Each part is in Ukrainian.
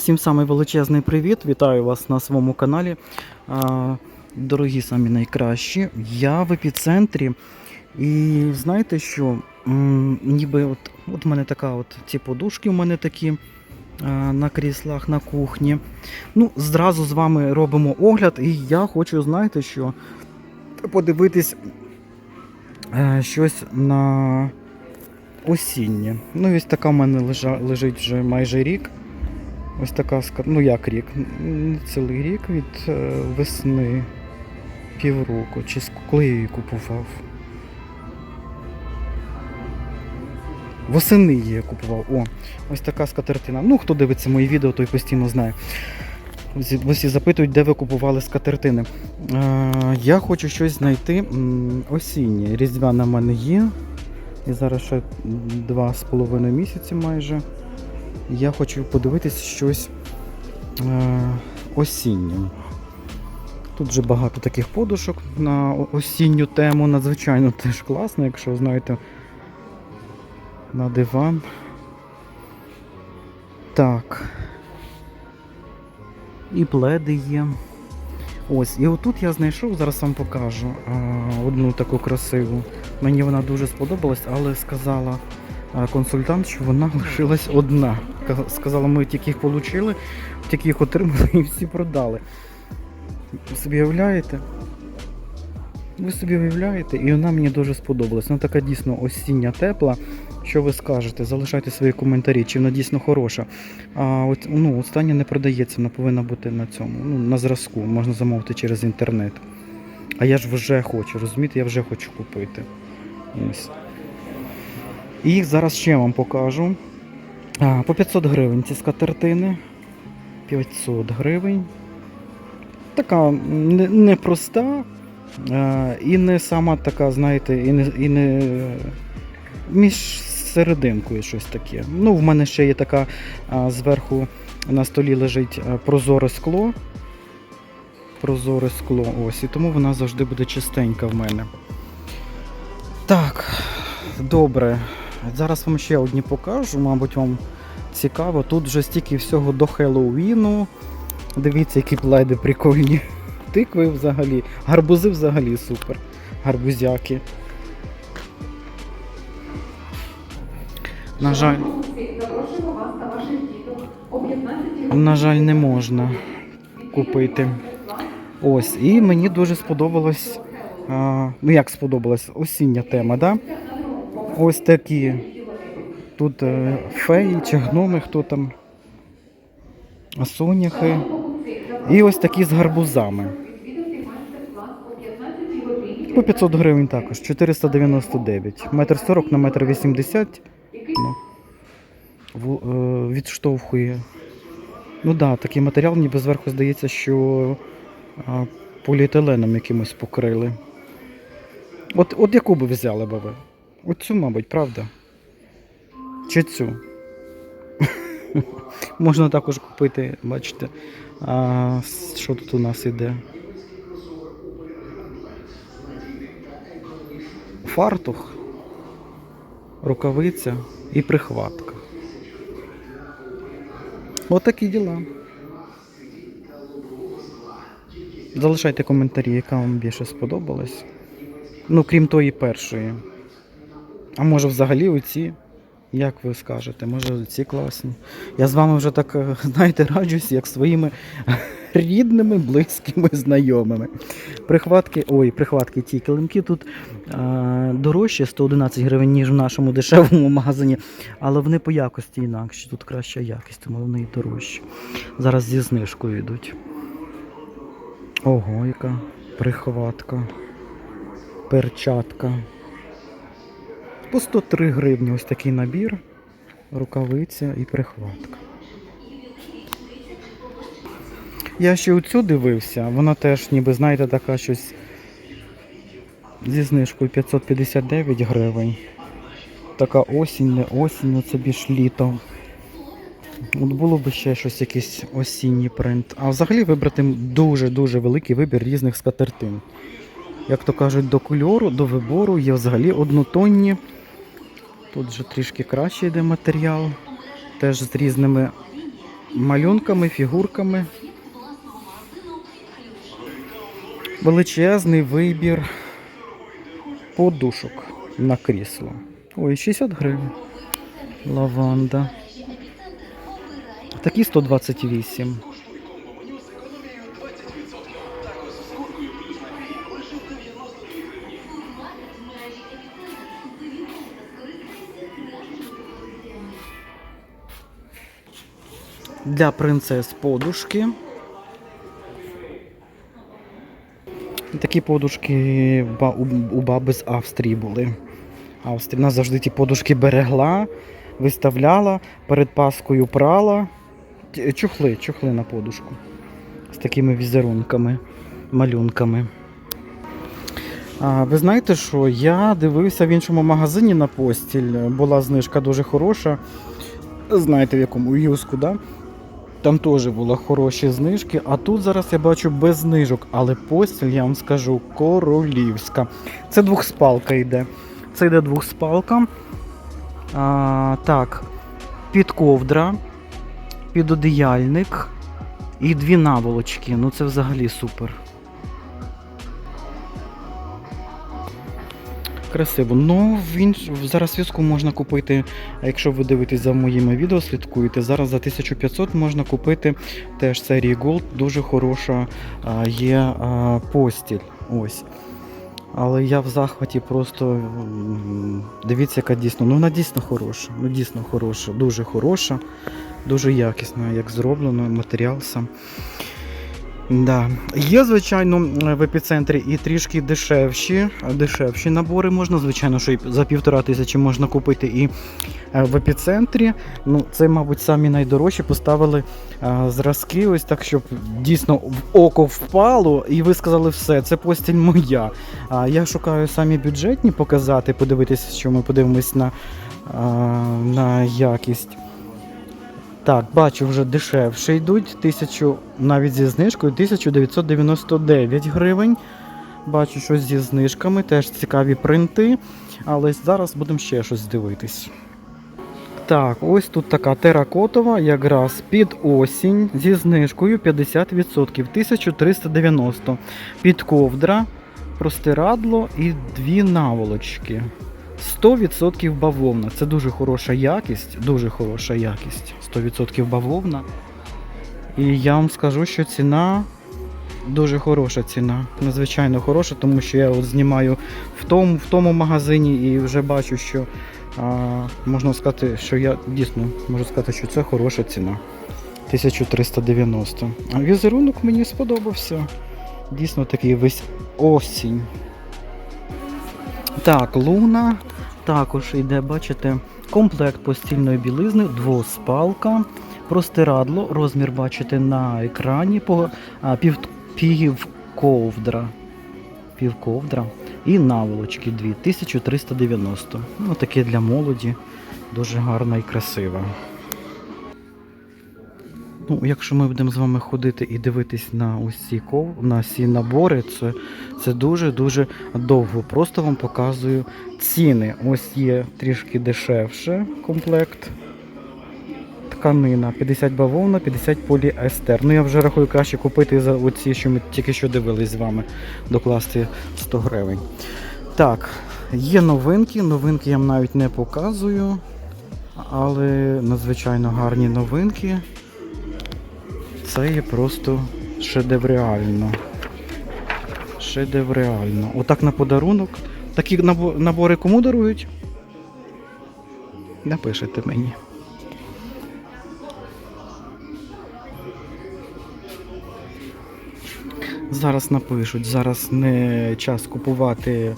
Всім самий величезний привіт! Вітаю вас на своєму каналі. Дорогі самі найкращі. Я в епіцентрі. І знаєте що? Ніби от, от в мене така, от ці подушки у мене такі на кріслах на кухні. Ну, зразу з вами робимо огляд, і я хочу, знаєте що, подивитись е, щось на осіннє. Ну, ось така в мене лежить вже майже рік. Ось така, ну як рік, не цілий рік від е, весни півроку. Чи коли я її купував? Восени її я купував. О, ось така скатертина. Ну, хто дивиться мої відео, той постійно знає. Всі запитують, де ви купували скатертини. Е, я хочу щось знайти осіннє. Різдвяна в мене є. І зараз ще два з половиною місяці майже. Я хочу подивитись щось е, осіннє. Тут вже багато таких подушок на осінню тему. Надзвичайно теж класно, якщо знаєте, на диван. Так. І пледи є. Ось, і отут я знайшов, зараз вам покажу а, одну таку красиву. Мені вона дуже сподобалась, але сказала консультант, що вона лишилась одна. Сказала, ми тільки їх отримали, тільки їх отримали і всі продали. Ви собі уявляєте? Ви собі уявляєте? І вона мені дуже сподобалась. Вона така дійсно осіння тепла. Що ви скажете? Залишайте свої коментарі, чи вона дійсно хороша. А от, ну, остання не продається, вона повинна бути на цьому, ну, на зразку, можна замовити через інтернет. А я ж вже хочу, розумієте, я вже хочу купити. Ось. І їх зараз ще вам покажу. По 500 гривень ці скатертини. 500 гривень. Така непроста. а, і не сама така, знаєте, і не, і не між серединкою щось таке. Ну, в мене ще є така зверху на столі лежить прозоре скло. Прозоре скло, ось, і тому вона завжди буде чистенька в мене. Так, добре. Зараз вам ще одні покажу, мабуть, вам цікаво. Тут вже стільки всього до Хеллоуіну. Дивіться, які пледи прикольні. Тикви взагалі. Гарбузи взагалі супер. Гарбузяки. На жаль, Запрошуємо вас та ваших діток о 15 на жаль, не можна купити. Ось, і мені дуже сподобалось. Ну як сподобалась осіння тема, да? Ось такі. Тут е, феї чи гноми, хто там. Соняхи. І ось такі з гарбузами. відвідати майстер-клас о 15 годині. По 500 гривень також, 499. Метр 40 на метр 80. Ну, е, відштовхує. Ну так, да, такий матеріал ніби зверху здається, що поліетиленом якимось покрили. От, от яку би взяли би ви? Оцю, мабуть, правда? Чи цю? Можна також купити, бачите, а, що тут у нас іде? Фартух, рукавиця і прихватка. Отакі діла. Залишайте коментарі, яка вам більше сподобалась. Ну, крім тої першої. А може взагалі оці? Як ви скажете, може ці класні. Я з вами вже так, е, знаєте, раджусь, як своїми рідними, близькими, знайомими. Прихватки, ой, прихватки ті килимки тут е, дорожчі 111 гривень, ніж в нашому дешевому магазині, але вони по якості інакші. Тут краща якість, тому вони і дорожчі. Зараз зі знижкою йдуть. Ого, яка прихватка. Перчатка. По 103 гривні ось такий набір, рукавиця і прихватка. Я ще оцю дивився, вона теж ніби, знаєте, така щось зі знижкою 559 гривень. Така осінь, не осінь, ну це більш літо. От було б ще щось якийсь осінній принт. А взагалі вибрати дуже-дуже великий вибір різних скатертин. Як то кажуть, до кольору, до вибору є взагалі однотонні. Тут вже трішки краще йде матеріал. Теж з різними малюнками, фігурками. Величезний вибір подушок на крісло. Ой, 60 гривень. Лаванда. Такі 128. Для принцес подушки. Такі подушки у- баби з Австрії були. Австрія вона завжди ті подушки берегла, виставляла, перед Паскою прала. Чухли, чухли на подушку. З такими візерунками, малюнками. А, ви знаєте, що я дивився в іншому магазині на постіль. Була знижка дуже хороша. Знаєте, в якому юску, да? Там теж були хороші знижки, а тут зараз я бачу без знижок, але постіль, я вам скажу, королівська. Це двохспалка йде. Це йде двохспалка. А, так, під ковдра, під одіяльник і дві наволочки. Ну це взагалі супер. Красиво. Ну, в інш... зараз візку можна купити, якщо ви дивитесь за моїми відео, слідкуєте, зараз за 1500 можна купити теж серії Gold. Дуже хороша є постіль. Ось. Але я в захваті просто дивіться, яка дійсно. Ну вона дійсно хороша. Ну дійсно хороша, дуже хороша, дуже якісна, як зроблено, матеріал сам. Да. Є, звичайно, в епіцентрі і трішки дешевші, дешевші набори можна. Звичайно, що і за півтора тисячі можна купити і е, в епіцентрі. Ну, це, мабуть, самі найдорожчі. Поставили е, зразки, ось так, щоб дійсно в око впало, і ви сказали все, це постіль моя. А я шукаю самі бюджетні показати, подивитися, що ми подивимось на, а, на якість. Так, бачу, вже дешевше йдуть. Тисячу, навіть зі знижкою 1999 гривень. Бачу, що зі знижками, теж цікаві принти. Але зараз будемо ще щось дивитись. Так, ось тут така теракотова, якраз під осінь зі знижкою 50%, 1390. Під ковдра, простирадло і дві наволочки. 100% бавовна. Це дуже хороша якість, дуже хороша якість. 100% бавовна. І я вам скажу, що ціна дуже хороша ціна. Надзвичайно хороша, тому що я от знімаю в тому, в тому магазині і вже бачу, що а, можна сказати, що я дійсно можу сказати, що це хороша ціна. 1390. А візерунок мені сподобався. Дійсно такий весь осінь. Так, луна. Також йде, бачите, комплект постільної білизни, двоспалка, простирадло, розмір бачите на екрані, пів, півковдра. Півковдра. І наволочки дві, 1390. Ну, таке для молоді. Дуже гарна і красива. Ну, якщо ми будемо з вами ходити і дивитись на ці ков, на ці набори, це, це дуже-дуже довго. Просто вам показую ціни. Ось є трішки дешевше комплект. Тканина 50 бавовна, 50 поліестер. Ну я вже рахую краще купити за оці, що ми тільки що дивились з вами, докласти 100 гривень. Так, є новинки. Новинки я вам навіть не показую, але надзвичайно гарні новинки. Це є просто шедевреально. Шедевреально. Отак на подарунок. Такі набори кому дарують? Напишете мені. Зараз напишуть, зараз не час купувати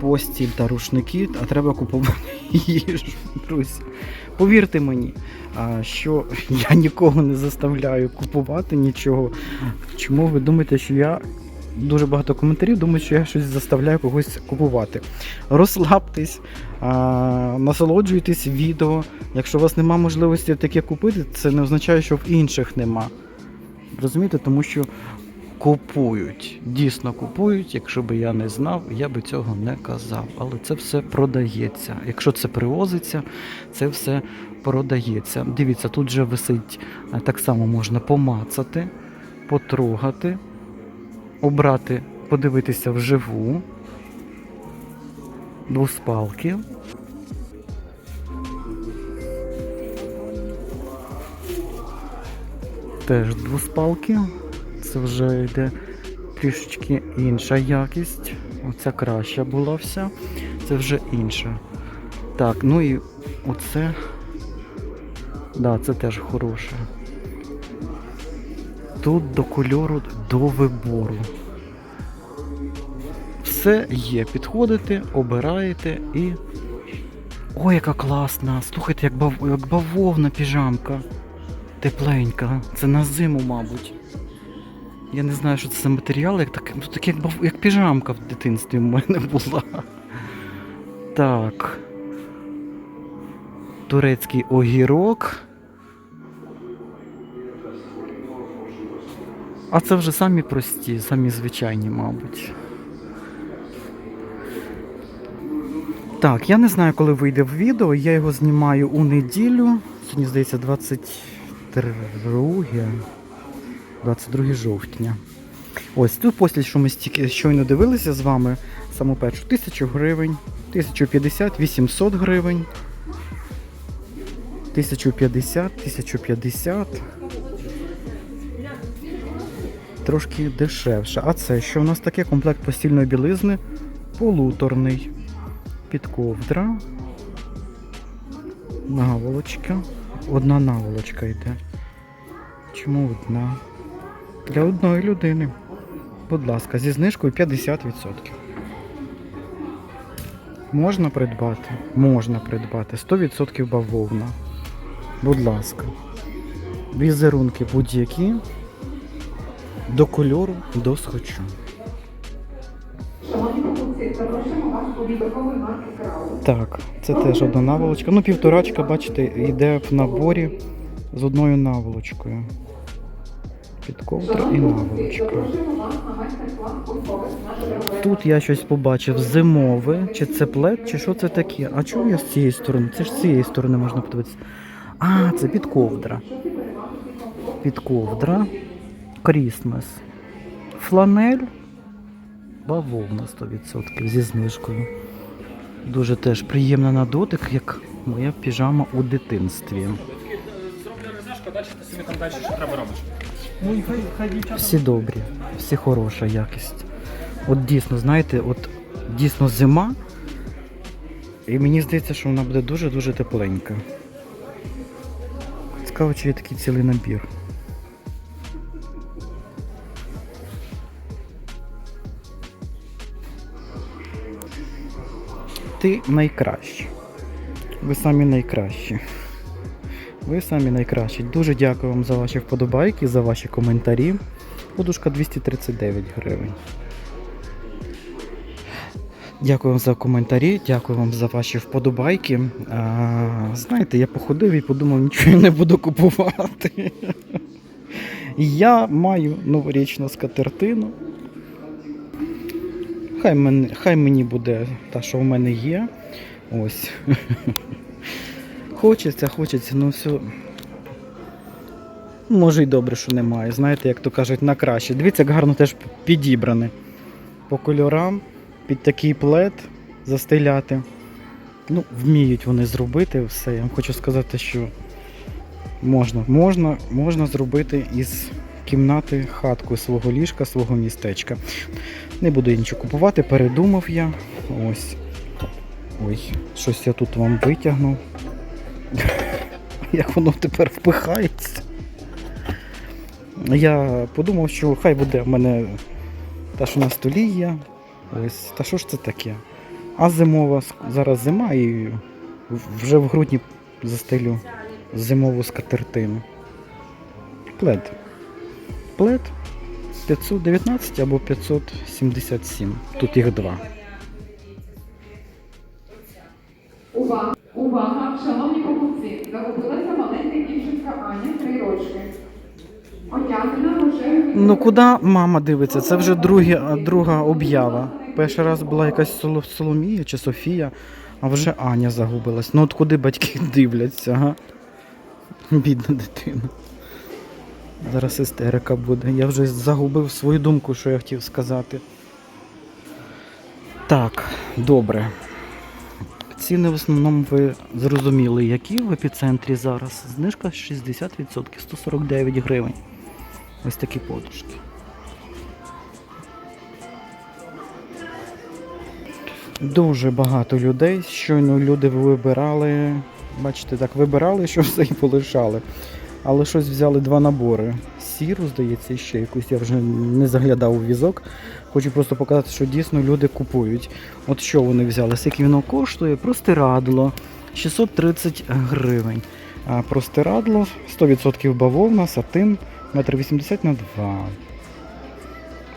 постіль та рушники, а треба купувати їжу, друзі. Повірте мені, що я нікого не заставляю купувати нічого. Чому ви думаєте, що я дуже багато коментарів думають, що я щось заставляю когось купувати? Розслабтесь, насолоджуйтесь відео. Якщо у вас немає можливості таке купити, це не означає, що в інших нема. Розумієте, тому що купують. Дійсно купують. Якщо би я не знав, я би цього не казав. Але це все продається. Якщо це привозиться, це все продається. Дивіться, тут вже висить е, так само можна помацати, потрогати, обрати, подивитися вживу. Двуспалки. Теж двуспалки. Це вже йде трішечки інша якість. Оця краща була вся. Це вже інша. Так, ну і оце. Да, це теж хороше. Тут до кольору, до вибору. Все є. Підходите, обираєте і. Ой, яка класна! Слухайте, як, бав... як бавовна піжамка. Тепленька. Це на зиму, мабуть. Я не знаю, що це за матеріал, як так, ну, так як, як піжамка в дитинстві в мене була. Так. Турецький огірок. А це вже самі прості, самі звичайні, мабуть. Так, я не знаю, коли вийде в відео. Я його знімаю у неділю. Сьогодні, здається, 23 22 жовтня. Ось тут постіль, що ми стільки щойно дивилися з вами, саму першу 1000 гривень, 1050, 800 гривень. 1050, 1050. Трошки дешевше. А це що у нас таке комплект постільної білизни полуторний. Під ковдра. Наволочка. Одна наволочка йде. Чому одна? Для одної людини. Будь ласка, зі знижкою 50%. Можна придбати? Можна придбати. 100% бавовна. Будь ласка. Візерунки будь-які. До кольору, до схочу. Так, це теж одна наволочка. Ну, півторачка, бачите, йде в наборі з одною наволочкою. Під ковдра і наволочка. Тут я щось побачив зимове, чи це плед, чи що це таке. А чому я з цієї сторони? Це ж з цієї сторони можна подивитися. А, це під ковдра. Під ковдра. Крісмес. Фланель. Бавовна 100% зі знижкою. Дуже теж приємна на дотик, як моя піжама у дитинстві. Зроблю розяжку, далі ти собі там далі що треба робиш. Ну. Всі добрі, всі хороша якість. От дійсно, знаєте, от дійсно зима. І мені здається, що вона буде дуже-дуже тепленька. Цікаво, чи є такий цілий набір. Ти найкращий. Ви самі найкращі. Ви самі найкращі. Дуже дякую вам за ваші вподобайки, за ваші коментарі. Подушка 239 гривень. Дякую вам за коментарі, дякую вам за ваші вподобайки. А, знаєте, я походив і подумав, нічого я не буду купувати. Я маю новорічну скатертину. Хай, мен, хай мені буде та, що в мене є. Ось. Хочеться, хочеться, ну все. Може й добре, що немає. Знаєте, як то кажуть, на краще. Дивіться, як гарно теж підібране. По кольорам, під такий плед застеляти. Ну, вміють вони зробити все. Я вам хочу сказати, що можна, можна, можна зробити із кімнати хатку свого ліжка, свого містечка. Не буду я нічого купувати, передумав я. Ось. Ой, щось я тут вам витягнув. Як воно тепер впихається. Я подумав, що хай буде в мене та, що на столі є. Ось, та що ж це таке? А зимова, зараз зима і вже в грудні застелю зимову скатертину. Плед. Плед 519 або 577. Тут їх два. Увага! Шановні покупці! Загубилася маленька дівчинка Аня, три рочки. Ну куди мама дивиться? Це вже другі, друга об'ява. Перший раз була якась Соло- Соломія чи Софія, а вже Аня загубилась. Ну от куди батьки дивляться, га? Бідна дитина. Зараз істерика буде. Я вже загубив свою думку, що я хотів сказати. Так, добре. Ціни в основному ви зрозуміли, які в епіцентрі зараз. Знижка 60%, 149 гривень. Ось такі подушки. Дуже багато людей. Щойно люди вибирали. Бачите, так вибирали, що все і полишали. Але щось взяли два набори. Сіру, здається, ще якусь. Я вже не заглядав у візок. Хочу просто показати, що дійсно люди купують. От що вони взяли? Скільки воно коштує? Простирадло 630 гривень. Простирадло 100% бавовна, сатин, 1,80 на 2.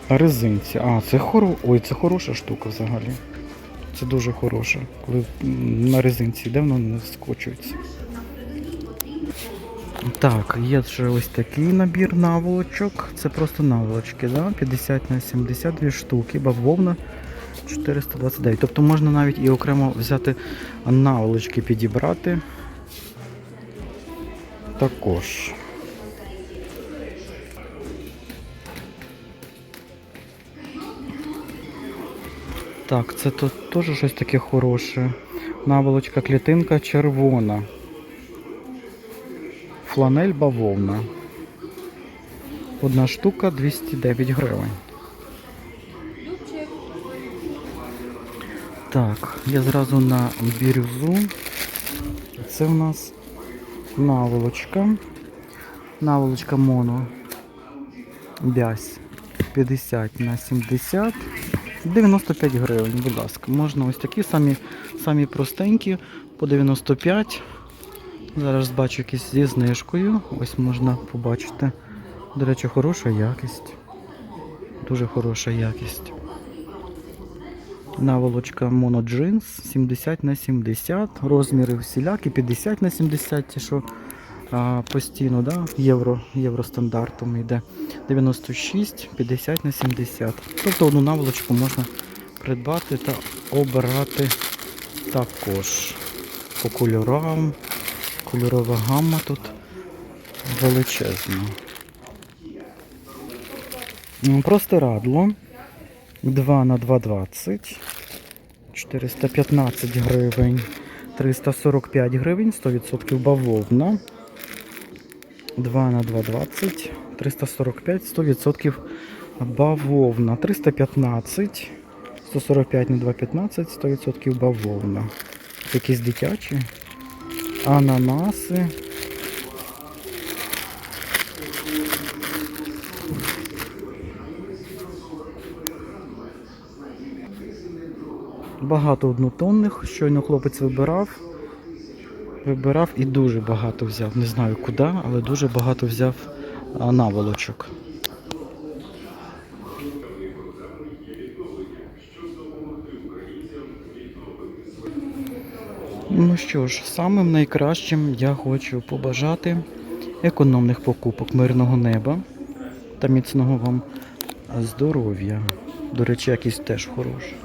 Резинці. А, це хоро... Ой, це хороша штука взагалі. Це дуже хороша. Коли на резинці йде, воно не скочується. Так, є ще ось такий набір наволочок. Це просто наволочки, да? 50 на 72 штуки, бавовна 429. Тобто можна навіть і окремо взяти наволочки підібрати. Також. Так, це тут теж щось таке хороше. Наволочка клітинка червона. Фланель бавовна. Одна штука 209 гривень. Так, я зразу на бірюзу. Це в нас наволочка. Наволочка моно. Бязь 50 на 70. 95 гривень, будь ласка. Можна ось такі самі, самі простенькі по 95. Зараз бачу якісь зі знижкою. Ось можна побачити. До речі, хороша якість. Дуже хороша якість. Наволочка моноджинс 70 на 70. Розміри всілякі, 50 на 70, ті, що а, постійно, да? євро, євростандартом йде. 96, 50 на 70. Тобто одну наволочку можна придбати та обирати також по кольорам. Кольорова гамма тут величезна. М, Простирадло 2 на 2,20, 415 гривень, 345 гривень, 100% бавовна. 2 на 2,20, 345, 100% бавовна. 315, 145 на 2,15, 100% бавовна. Якісь дитячі. Ананаси. Багато однотонних. Щойно хлопець вибирав. Вибирав і дуже багато взяв. Не знаю куди, але дуже багато взяв наволочок. Ну що ж, самим найкращим я хочу побажати економних покупок, мирного неба та міцного вам здоров'я. До речі, якість теж хороша.